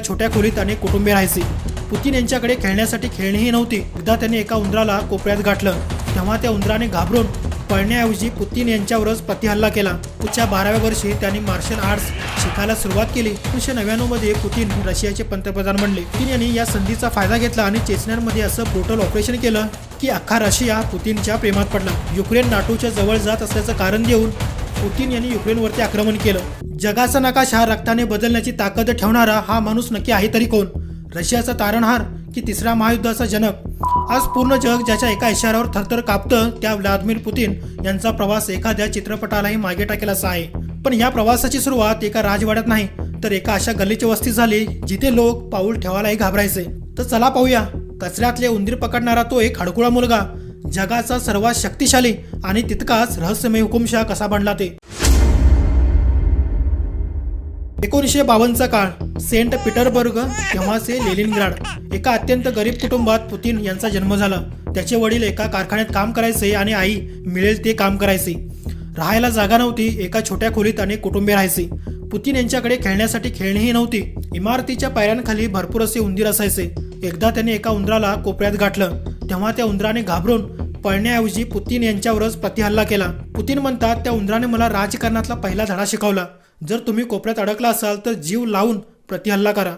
छोट्या खोलीत अनेक कुटुंबे राहायची. पुतीन यांच्याकडे खेळण्यासाठी खेळणीही नव्हती. एकदा त्याने एका उंदराला कोपऱ्यात गाठलं. तेव्हा त्या उंदराने घाबरून पळण्याऐवजी पुतीन यांच्यावरच प्रतिहल्ला केला. पुढच्या बाराव्या वर्षी त्यांनी मार्शल आर्ट्स शिकायला सुरुवात केली. एकोणीसशे नव्याण्णवमध्ये पुतीन रशियाचे पंतप्रधान बनले. पुतीन यांनी या संधीचा फायदा घेतला आणि चेचण्यांमध्ये असं ब्रोटल ऑपरेशन केलं की अख्खा रशिया पुतीनच्या प्रेमात पडला. युक्रेन नाटोच्या जवळ जात असल्याचं कारण देऊन पुतीन यांनी युक्रेनवरती आक्रमण केलं. जगाचा नकाशा रक्ताने बदलण्याची ताकद ठेवणारा हा माणूस नक्की आहे तरी कोण? रशियाचा तारणहार की तिसऱ्या महायुद्धाचा जनक? आज पूर्ण जग ज्याच्या एका इशाऱ्यावर थरथर कापतं त्या व्लादिमीर पुतीन यांचा प्रवास एखाद्या चित्रपटालाही मागे टाकेल असा आहे. पण या प्रवासाची सुरुवात एका राजवाड्यात नाही तर एका अशा गल्लीची वस्ती झाली जिथे लोक पाऊल ठेवायलाही घाबरायचे. तर चला पाहूया कचऱ्यातले उंदीर पकडणारा तो एक हडकुळा मुलगा जगाचा सर्वात शक्तिशाली आणि तितकाच रहस्यमय हुकुमशाह कसा बनला ते? एकोणीसशे बावन्नचा काळ सेंट पीटरबर्ग तेव्हाचे लेलिनग्राड एका अत्यंत गरीब कुटुंबात पुतीन यांचा जन्म झाला. त्याचे वडील एका कारखान्यात काम करायचे आणि आई मिळेल ते काम करायचे. राहायला जागा नव्हती एका छोट्या खोलीत अनेक कुटुंबे राहायची. पुतीन यांच्याकडे खेळण्यासाठी खेळणीही नव्हती. इमारतीच्या पायऱ्यांखाली भरपूर असे उंदीर असायचे. एकदा त्याने एका उंदराला कोपऱ्यात गाठलं. तेव्हा त्या उंदराने घाबरून पळण्याऐवजी पुतीन यांच्यावरच प्रतिहल्ला केला. पुतीन म्हणतात त्या उंदराने मला राजकारणातला पहिला धडा शिकवला. जर तुम्ही कोपऱ्यात अडकला असाल तर जीव लावून प्रतिहल्ला करा.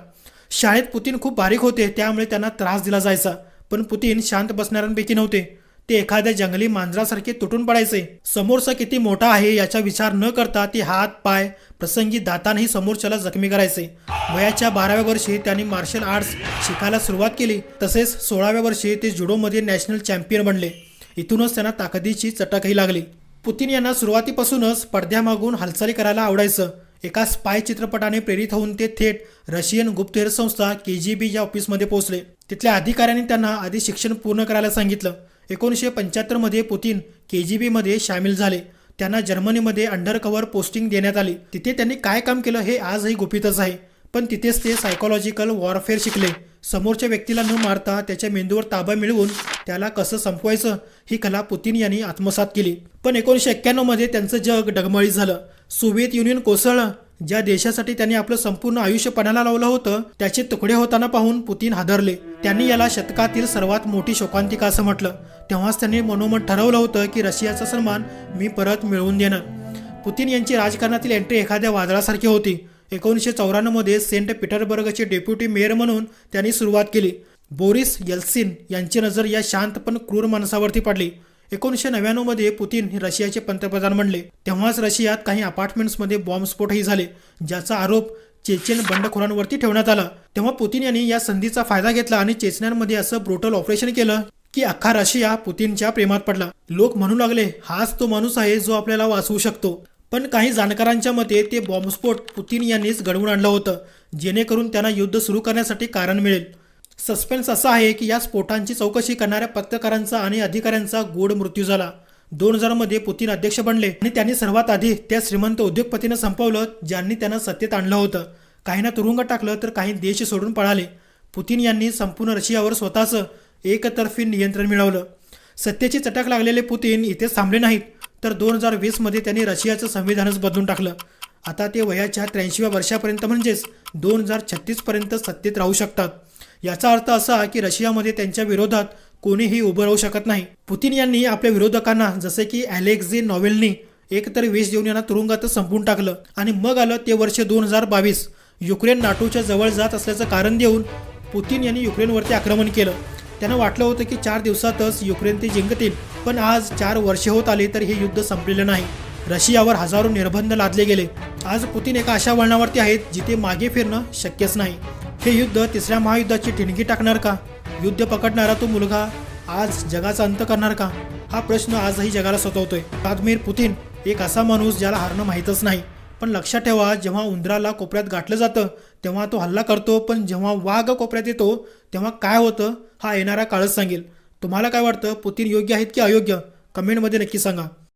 शाळेत पुतीन खूप बारीक होते त्यामुळे त्यांना त्रास दिला जायचा. पण पुतीन शांत बसणाऱ्यांपैकी नव्हते. ते एखाद्या जंगली मांजरासारखे तुटून पडायचे. समोरचा किती मोठा आहे याचा विचार न करता ते हात पाय प्रसंगी दातानही समोरच्याला जखमी करायचे. वयाच्या बाराव्या वर्षी त्यांनी मार्शल आर्ट्स शिकायला सुरुवात केली. तसेच सोळाव्या वर्षी ते जुडोमध्ये नॅशनल चॅम्पियन बनले. इथूनच त्यांना ताकदीची चटकही लागली. पुतीन यांना सुरुवातीपासूनच पडद्यामागून हालचाली करायला आवडायचं. एका स्पाय चित्रपटाने प्रेरित होऊन ते थेट रशियन गुप्तहेर संस्था के जी बी या ऑफिसमध्ये पोहोचले. तिथल्या अधिकाऱ्यांनी त्यांना आधी शिक्षण पूर्ण करायला सांगितलं. एकोणीसशे पंच्याहत्तरमध्ये पुतीन के जी बीमध्ये सामील झाले. त्यांना जर्मनीमध्ये अंडरकव्हर पोस्टिंग देण्यात आली. तिथे त्यांनी काय काम केलं हे आजही गुपितच आहे. पण तिथेच ते सायकोलॉजिकल वॉरफेअर शिकले. समोरच्या व्यक्तीला न मारता त्याच्या मेंदूवर ताबा मिळवून त्याला कसं संपवायचं ही कला पुतीन यांनी आत्मसात केली. पण एकोणीसशे एक्क्याण्णवमध्ये त्यांचं जग डगमळी झालं. सोव्हिएत युनियन कोसळलं ज्या देशासाठी त्यांनी आपलं संपूर्ण आयुष्य पणाला लावलं होतं त्याचे तुकडे होताना पाहून पुतीन हादरले. त्यांनी याला शतकातील सर्वात मोठी शोकांतिका असं म्हटलं. तेव्हाच त्यांनी मनोमन ठरवलं होतं की रशियाचा सन्मान मी परत मिळवून देणार पुतीन यांची राजकारणातील एंट्री एखाद्या वादळासारखी होती. एकोणीसशे चौऱ्याण्णवमध्ये सेंट पीटरबर्गचे डेप्युटी मेयर म्हणून त्यांनी सुरुवात केली. बोरिस येल्सिन यांची नजर या शांत पण क्रूर माणसावरती पडली. एकोणीसशे नव्याण्णवमध्ये पुतीन हे रशियाचे पंतप्रधान बनले. तेव्हाच रशियात काही अपार्टमेंट्समध्ये बॉम्बस्फोटही झाले ज्याचा आरोप चेचेन बंडखोरांवरती ठेवण्यात आला. तेव्हा पुतीन यांनी या संधीचा फायदा घेतला आणि चेचन्यांमध्ये असं ब्रोटल ऑपरेशन केलं की अख्खा रशिया पुतीनच्या प्रेमात पडला. लोक म्हणू लागले हाच तो माणूस आहे जो आपल्याला वाचवू शकतो. पण काही जाणकारांच्या मते ते बॉम्बस्फोट पुतीन यांनीच घडवून आणलं होतं जेणेकरून त्यांना युद्ध सुरू करण्यासाठी कारण मिळेल. सस्पेन्स असा आहे की या स्फोटांची चौकशी करणाऱ्या पत्रकारांचा आणि अधिकाऱ्यांचा गोड मृत्यू झाला. दोन हजारमध्ये पुतीन अध्यक्ष बनले आणि त्यांनी सर्वात आधी त्या श्रीमंत उद्योगपतीनं संपवलं ज्यांनी त्यांना सत्तेत आणलं होतं. काहींना तुरुंगात टाकलं तर काही देश सोडून पळाले. पुतीन यांनी संपूर्ण रशियावर स्वतःचं एकतर्फी नियंत्रण मिळवलं. सत्तेची चटक लागलेले पुतीन इथेच थांबले नाहीत. तर दोन हजार वीसमध्ये त्यांनी रशियाचं संविधानच बदलून टाकलं. आता ते वयाच्या त्र्याऐंशीव्या वर्षापर्यंत म्हणजेच दोन हजार छत्तीसपर्यंत सत्तेत राहू शकतात. याचा अर्थ असा की रशियामध्ये त्यांच्या विरोधात कोणीही उभं राहू शकत नाही. पुतीन यांनी आपल्या विरोधकांना जसे की अलेक्झी नॉवेलनी एकतर वेश देऊन यांना तुरुंगातच संपवून टाकलं. आणि मग आलं ते वर्ष दोन हजार बावीस. युक्रेन नाटोच्या जवळ जात असल्याचं कारण देऊन पुतीन यांनी युक्रेनवरती आक्रमण केलं. त्यांना वाटलं होतं की चार दिवसातच युक्रेन ते जिंकतील पण आज चार वर्षे होत आले तर हे युद्ध संपलेलं नाही. रशियावर हजारो निर्बंध लादले गेले. आज पुतीन एका अशा वळणावरती आहेत जिथे मागे फिरणं शक्यच नाही. हे युद्ध तिसऱ्या महायुद्धाची ठिणगी टाकणार का? युद्ध पकडणारा तो मुलगा आज जगाचा अंत करणार का? हा प्रश्न आजही जगाला सतवतोय व्लादिमीर पुतीन एक असा माणूस ज्याला हारणं माहीतच नाही. पण लक्षात ठेवा जेव्हा उंदराला कोपऱ्यात गाठलं जातं तेव्हा तो हल्ला करतो पण जेव्हा वाघ कोपऱ्यात येतो तेव्हा काय होतं हा येणारा काळच सांगेल. तुम्हाला काय वाटतं पुतीन योग्य आहेत की अयोग्य? कमेंटमध्ये नक्की सांगा.